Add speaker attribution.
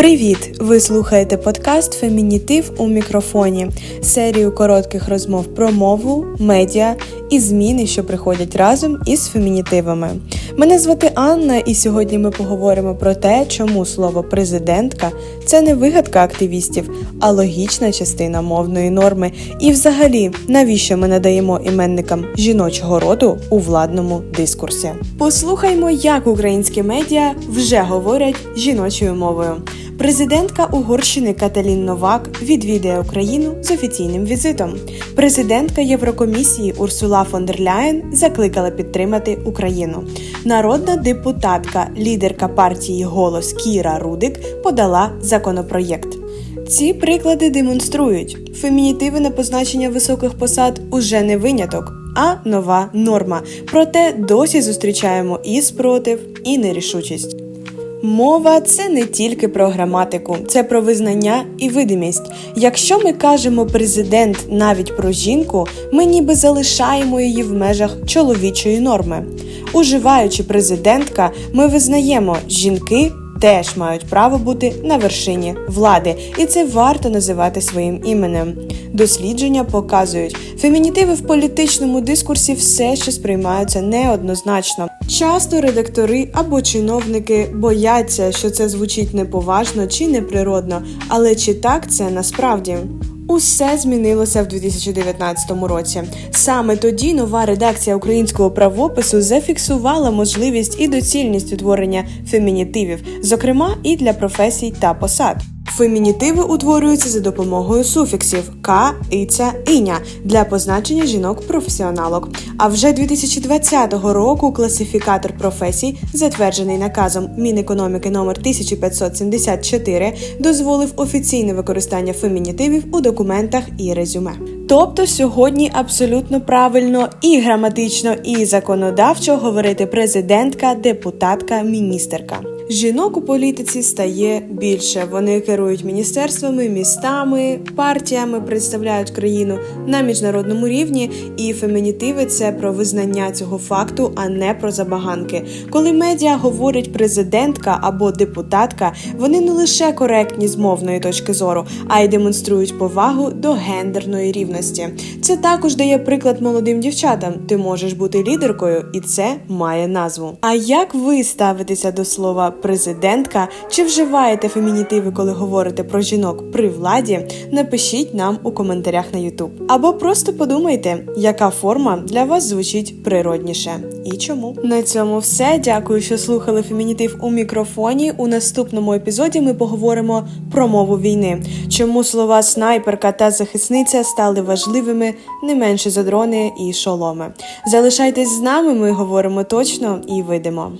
Speaker 1: Привіт! Ви слухаєте подкаст Фемінітив у мікрофоні, серію коротких розмов про мову, медіа і зміни, що приходять разом із фемінітивами. Мене звати Анна, і сьогодні ми поговоримо про те, чому слово президентка це не вигадка активістів, а логічна частина мовної норми. І, взагалі, навіщо ми надаємо іменникам жіночого роду у владному дискурсі? Послухаймо, як українські медіа вже говорять жіночою мовою. Президентка Угорщини Каталін Новак відвідає Україну з офіційним візитом. Президентка Єврокомісії Урсула фон дер Ляєн закликала підтримати Україну. Народна депутатка, лідерка партії Голос Кіра Рудик подала законопроєкт. Ці приклади демонструють, фемінітиви на позначення високих посад уже не виняток, а нова норма. Проте досі зустрічаємо і спротив, і нерішучість. Мова це не тільки про граматику, це про визнання і видимість. Якщо ми кажемо президент навіть про жінку, ми ніби залишаємо її в межах чоловічої норми. Уживаючи президентка, ми визнаємо, жінки теж мають право бути на вершині влади, і це варто називати своїм іменем. Дослідження показують, фемінітиви в політичному дискурсі все ще сприймаються неоднозначно. Часто редактори або чиновники бояться, що це звучить неповажно чи неприродно, але чи так це насправді? Усе змінилося в 2019 році. Саме тоді нова редакція українського правопису зафіксувала можливість і доцільність утворення фемінітивів, зокрема і для професій та посад. Фемінітиви утворюються за допомогою суфіксів ка, іця, іня для позначення жінок-професіоналок. А вже 2020 року класифікатор професій, затверджений наказом Мінекономіки номер 1574, дозволив офіційне використання фемінітивів у документах і резюме. Тобто сьогодні абсолютно правильно і граматично, і законодавчо говорити президентка, депутатка, міністерка. Жінок у політиці стає більше. Вони керують міністерствами, містами, партіями, представляють країну на міжнародному рівні. І фемінітиви це про визнання цього факту, а не про забаганки. Коли медіа говорять президентка або депутатка, вони не лише коректні з мовної точки зору, а й демонструють повагу до гендерної рівності. Це також дає приклад молодим дівчатам. Ти можеш бути лідеркою, і це має назву. А як ви ставитеся до слова? президентка чи вживаєте фемінітиви, коли говорите про жінок при владі, напишіть нам у коментарях на YouTube. Або просто подумайте, яка форма для вас звучить природніше і чому. На цьому все. Дякую, що слухали фемінітив у мікрофоні. У наступному епізоді ми поговоримо про мову війни, чому слова снайперка та захисниця стали важливими не менше за дрони і шоломи. Залишайтесь з нами, ми говоримо точно і видимо.